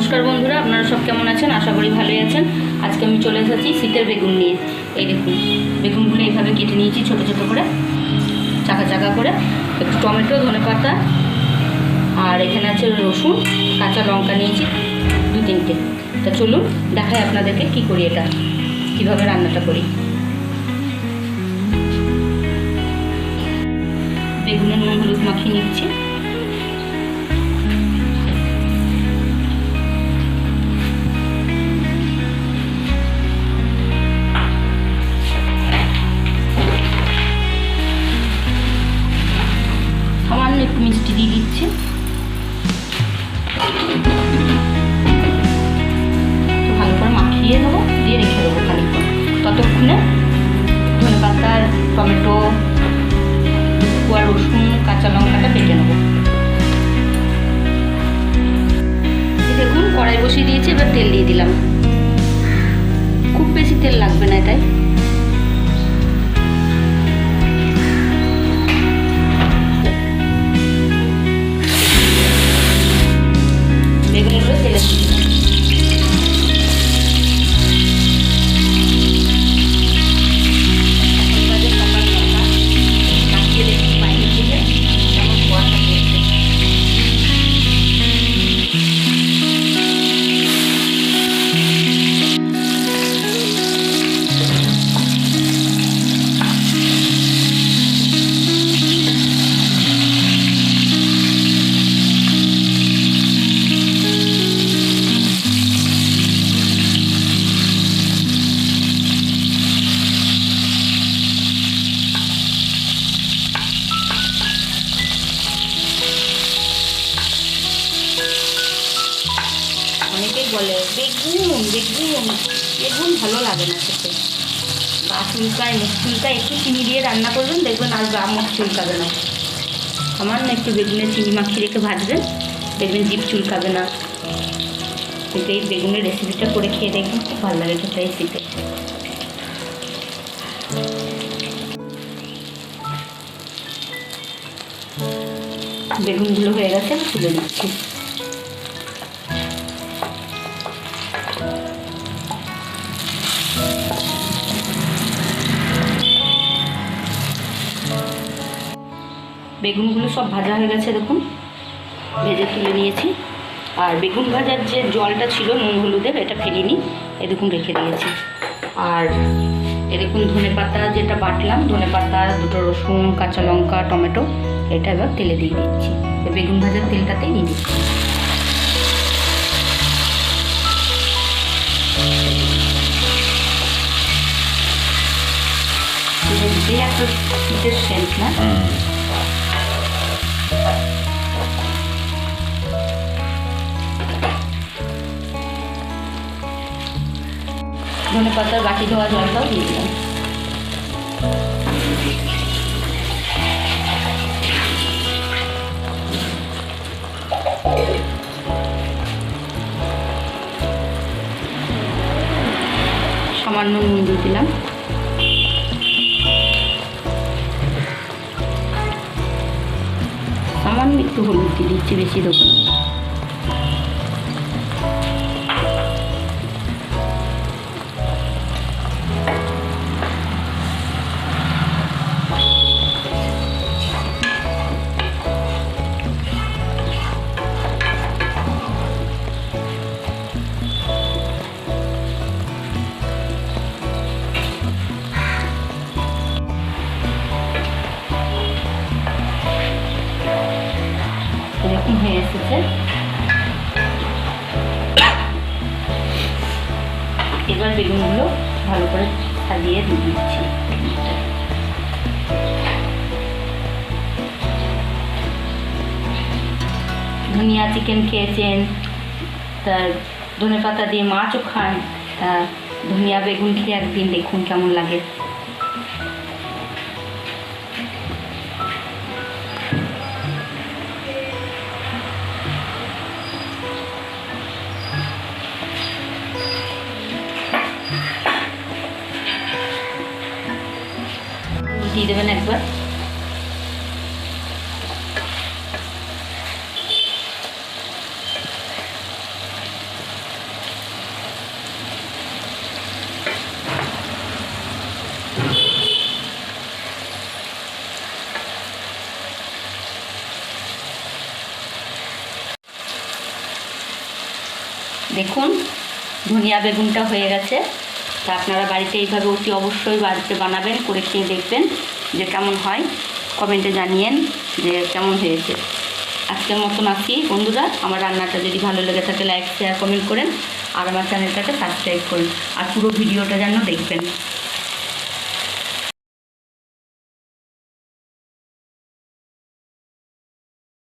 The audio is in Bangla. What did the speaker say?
নমস্কার বন্ধুরা, আপনারা সব কেমন আছেন? আশা করি ভালোই আছেন। আজকে আমি চলে এসেছি শীতের বেগুন নিয়ে। এই দেখুন, বেগুনগুলো এইভাবে কেটে নিয়েছি ছোট ছোট করে, চাকা চাকা করে। একটু টমেটো ধনে পাতা আর এখানে আছে রসুন, কাঁচা লঙ্কা নিয়েছি, দু তিনটে। তা চলুন, দেখাই আপনাদেরকে কি করি এটা, কীভাবে রান্নাটা করি। বেগুনের নুন হলুদ মাখিয়ে নিচ্ছি। তেল দিয়ে দিলাম। বলে বেগুন বেগুন বেগুন ভালো লাগে না খেতে। বা চুলকায় মুখ চুলকায় একটু চিনি দিয়ে রান্না করবেন, দেখবেন আর গা মুখ চুলকাবে না। সামান্য একটু বেগুনের চিনি মাখিয়ে রেখে ভাজবেন, দেখবেন জিভ চুলকাবে না। কিন্তু এই বেগুনের রেসিপিটা করে খেয়ে দেখবেন খুব ভালো লাগে খেতে শীতে বেগুনগুলো হয়ে গেছে তুলে দিচ্ছি বেগুনগুলো সব ভাজা হয়ে গেছে দেখুন। ভেজে তুলে নিয়েছি। আর বেগুন ভাজার যে জলটা ছিল নুন হলুদের, এটা ফেলিনি এ দেখুন রেখে দিয়েছি। আর এ দেখুন ধনে পাতা যেটা বাটলাম, ধনে পাতা, দুটো রসুন, কাঁচা লঙ্কা, টমেটো, এটা এবার তেলে দিয়ে দিচ্ছি। বেগুন ভাজার তেলটাতেই দিয়ে দিচ্ছি যে একটা শীতের সেন্ট না? ধনে পাতার বাটি ধোয়া জলটাও দিয়ে দিলাম। সামান্য নুন দিয়ে দিলাম। সামান্য একটু হলুদ দিয়ে দিচ্ছি বেশি দেবো এসেছে। এবার বেগুনগুলো ভালো করে সাজিয়ে দিয়ে দিচ্ছি। ধনিয়া চিকেন খেয়েছেন, তার ধনে পাতা দিয়ে মাছও খান, তা ধনিয়া বেগুন খেয়ে একদিন দেখুন কেমন লাগে। দিয়ে দেবেন একবার। দেখুন ধনিয়া বেগুনটা হয়ে গেছে। তা আপনারা বাড়িতে এইভাবে অতি অবশ্যই বাড়িতে বানাবেন, করে খেয়ে দেখবেন যে কেমন হয়। কমেন্টে জানিয়েন যে কেমন হয়েছে। আজকের মতন আসি বন্ধুরা, আমার রান্নাটা যদি ভালো লেগে থাকে লাইক শেয়ার কমেন্ট করেন। আর আমার চ্যানেলটাকে সাবস্ক্রাইব করুন। আর পুরো ভিডিওটা যেন দেখবেন।